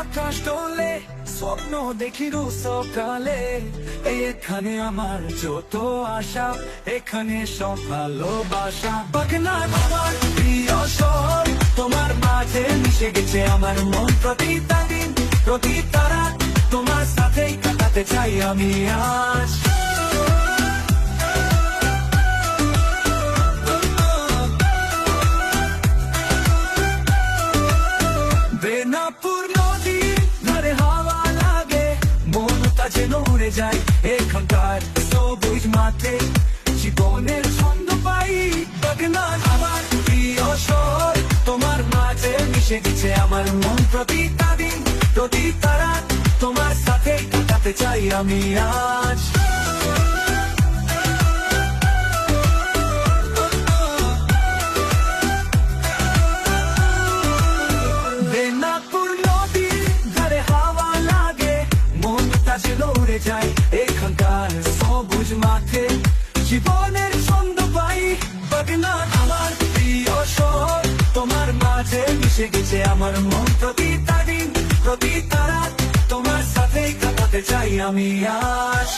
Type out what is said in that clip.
আকাশ ডোলে স্বপ্ন দেখি সকালে। এখানে আমার যত আশা, এখানে সব প্রিয় শহর, তোমার মাঝে মিশে গেছে আমার মন। প্রতিটা দিন প্রতি তারা তোমার সাথেই কাটাতে চাই আমি আজ। বেনাপুর নদী ধারে হাওয়া লাগে, মনটা যেন উড়ে যায় এখানকার সবুজ মাঠে। জীবনের ছন্দ পাই বাগনান আমার প্রিয় শহর। তোমার মাঝে মিশে গেছে আমার মন প্রতিটা দিন প্রতি তারা তোমার সাথে কাটাতে চাই আমি আজ। উড়ে যায় এখানকার সবুজ মাঠে। জীবনের ছন্দ পাই বাগনা আমার প্রিয় শহর। তোমার মাঝে মিশে গেছে আমার মন। প্রতি তারিন প্রতি তারা তোমার সাথে কাটাতে চাই আমি আজ।